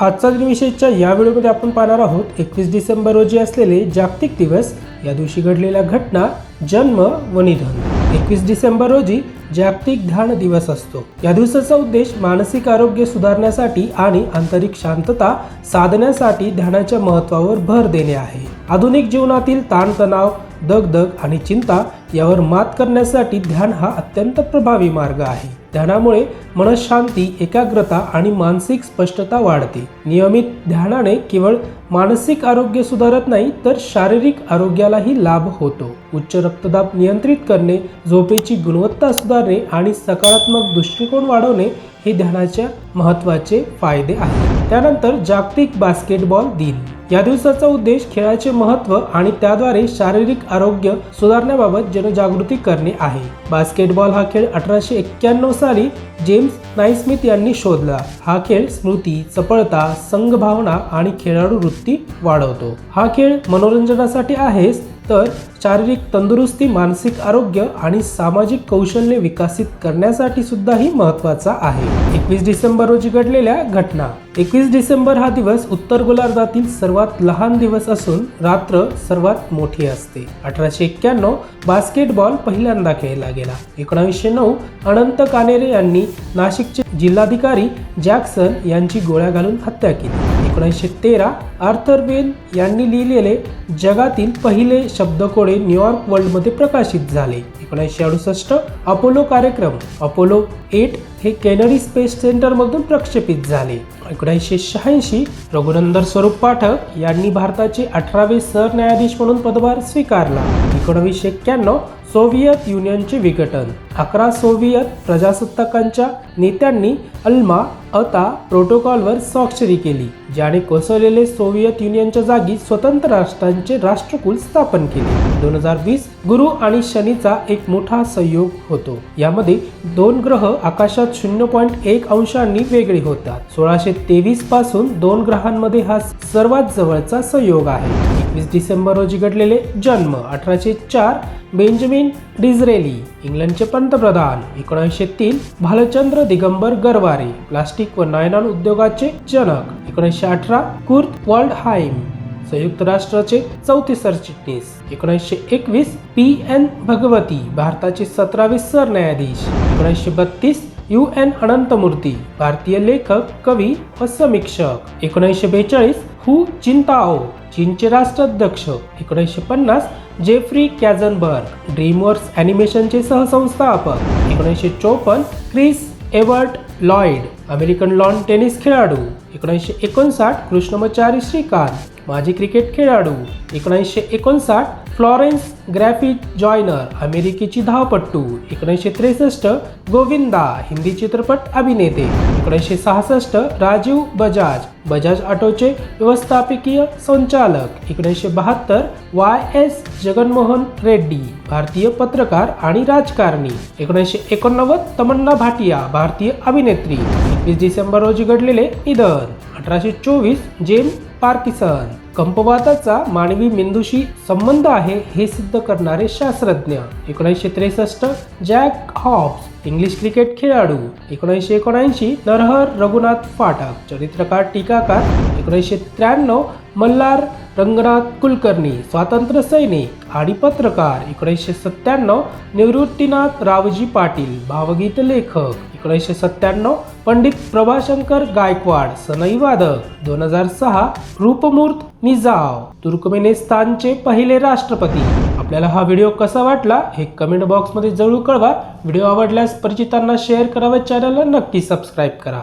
आजचा दिनविशेषच्या या व्हिडिओमध्ये आपण पाहणार आहोत एकवीस डिसेंबर रोजी असलेले जागतिक दिवस या दिवशी घडलेल्या घटना जन्म व निधन. एकवीस डिसेंबर रोजी जागतिक ध्यान दिवस असतो. या दिवसाचा उद्देश मानसिक आरोग्य सुधारण्यासाठी आणि आंतरिक शांतता साधण्यासाठी ध्यानाच्या महत्त्वावर भर देणे आहे. आधुनिक जीवनातील ताणतणाव दगदग आणि चिंता यावर मात करण्यासाठी ध्यान हा अत्यंत प्रभावी मार्ग आहे. ध्यानामुळे मनशांती एकाग्रता आणि मानसिक स्पष्टता वाढते. नियमित ध्यानाने केवळ मानसिक आरोग्य सुधारत नाही तर शारीरिक आरोग्यालाही लाभ होतो. उच्च रक्तदाब नियंत्रित करणे झोपेची गुणवत्ता सुधारणे आणि सकारात्मक दृष्टिकोन वाढवणे हे ध्यानाच्या महत्त्वाचे फायदे आहेत. त्यानंतर जागतिक बास्केटबॉल दिन. या दिवसाचा उद्देश खेळाचे महत्त्व आणि त्याद्वारे शारीरिक आरोग्य सुधारण्याबाबत जनजागृती करणे आहे. बास्केटबॉल हा खेळ अठराशे एक्क्याण्णव साली जेम्स नाईस्मिथ यांनी शोधला. हा खेळ स्मृती चपळता संघभावना आणि खेळाडू वृत्ती वाढवतो. हा खेळ मनोरंजनासाठी आहेच तर शारीरिक तंदुरुस्ती मानसिक आरोग्य आणि सामाजिक कौशल्य विकसित करण्यासाठी सुद्धाही महत्त्वाचा आहे. एकवीस डिसेंबर रोजी घडलेल्या घटना. एकवीस डिसेंबर हा दिवस उत्तर गोलार्धातील सर्वात लहान दिवस असून रात्र सर्वात मोठी असते. अठराशे एक्क्याण्णव बास्केटबॉल पहिल्यांदा खेळला गेला. एकोणावीसशे नऊ अनंत कानेरे यांनी नाशिकचे जिल्हाधिकारी जॅक्सन यांची गोळ्या घालून हत्या केली. एकोणीसशे तेरा आर्थर वेन यांनी लिहिलेले जगातील पहिले शब्दकोडे न्यूयॉर्क वर्ल्डमध्ये प्रकाशित झाले. एकोणीसशे अडुसष्ट अपोलो कार्यक्रम अपोलो एट हे केनडी स्पेस सेंटरमधून प्रक्षेपित झाले. एकोणीसशे शहाऐंशी रघुनंदर स्वरूप पाठक यांनी भारताचे अठरावे सरन्यायाधीश म्हणून पदभार स्वीकारला. एकोणवीसशे एक्क्याण्णव सोव्हिएत युनियनचे विघटन. अकरा सोव्हिएत प्रजासत्ताकांच्या नेत्यांनी अल्मा अता प्रोटोकॉलवर स्वाक्षरी केली ज्याने कोसळलेले सोव्हिएत युनियनच्या जागी स्वतंत्र राष्ट्रांचे राष्ट्रकुल स्थापन केले. दोन हजार वीस गुरु आणि शनीचा एक मोठा संयोग होतो. यामध्ये दोन ग्रह आकाशात शून्य पॉईंट एक अंशांनी वेगळे होतात. सोळाशे तेवीसपासून दोन ग्रहांमध्ये हा सर्वात जवळचा संयोग आहे. एकवीस डिसेंबर रोजी घडलेले जन्म अठराशे चार बेंजमिन डिझरेली इंग्लंडचे पंतप्रधान. एकोणीसशे तीन भालचंद्र दिगंबर गरवारे प्लास्टिक व नायलॉन उद्योगाचे जनक. एकोणीसशे अठरा कुर्त वर्ल्ड हाईम संयुक्त राष्ट्राचे चौथे सरचिटणीस. एकोणीसशे एकवीस पी एन भगवती भारताचे सतरावे सरन्यायाधीश. एकोणीसशे बत्तीस यू एन अनंतमूर्ती भारतीय लेखक कवी व समीक्षक. एकोणीसशे बेचाळीस हु. चिंताओ हो. चीनचे राष्ट्राध्यक्ष एकोणीसशे पन्नास जेफ्री कॅझनबर्ग ड्रीमवर्स ॲनिमेशनचे सहसंस्थापक एकोणीसशे चोपन्न Chris Evert Lloyd American lawn tennis खेळाडू एकोणीसशे एकोणसाठ कृष्णमचारी श्रीकांत माजी क्रिकेट खेळाडू एकोणीसशे एकोणसाठ फ्लॉरेन्स ग्रॅफिक जॉयनर अमेरिकेची धावपट्टू एकोणीसशे त्रेसष्ट गोविंदा हिंदी चित्रपट अभिनेते एकोणीसशे सहासष्ट राजीव बजाज बजाज ऑटोचे व्यवस्थापकीय संचालक एकोणीसशे बहात्तर वाय एस जगनमोहन रेड्डी भारतीय पत्रकार आणि राजकारणी एकोणीसशे एकोणनव्वद तमन्ना भाटिया भारतीय अभिनेत्री एकवीस डिसेंबर रोजी घडलेले निधन अठराशे चोवीस जेम पार्किसन कंपवाताचा मानवी मेंदूशी संबंध आहे हे सिद्ध करणारे शास्त्रज्ञ. एकोणीसशे त्रेसष्ट जॅक हॉब्स इंग्लिश क्रिकेट खेळाडू. एकोणीसशे एकोणऐंशी नरहर रघुनाथ फाटक. चरित्रकार टीकाकार. एकोणीसशे त्र्याण्णव मल्हार रंगनाथ कुलकर्णी स्वातंत्र्य सैनिक आणि पत्रकार. एकोणीसशे सत्त्याण्णव निवृत्तीनाथ रावजी पाटील भावगीत लेखक. एकोणीसशे सत्त्याण्णव पंडित प्रभाशंकर गायकवाड सनई वादक. दोन हजार सहा रूपमूर्त निजाव. तुर्कमेनिस्तानचे पहिले राष्ट्रपती. आपल्याला हा व्हिडिओ कसा वाटला हे कमेंट बॉक्समध्ये जरूर कळवा. व्हिडिओ आवडल्यास परिचितांना शेअर करा व चॅनलला नक्की सबस्क्राईब करा.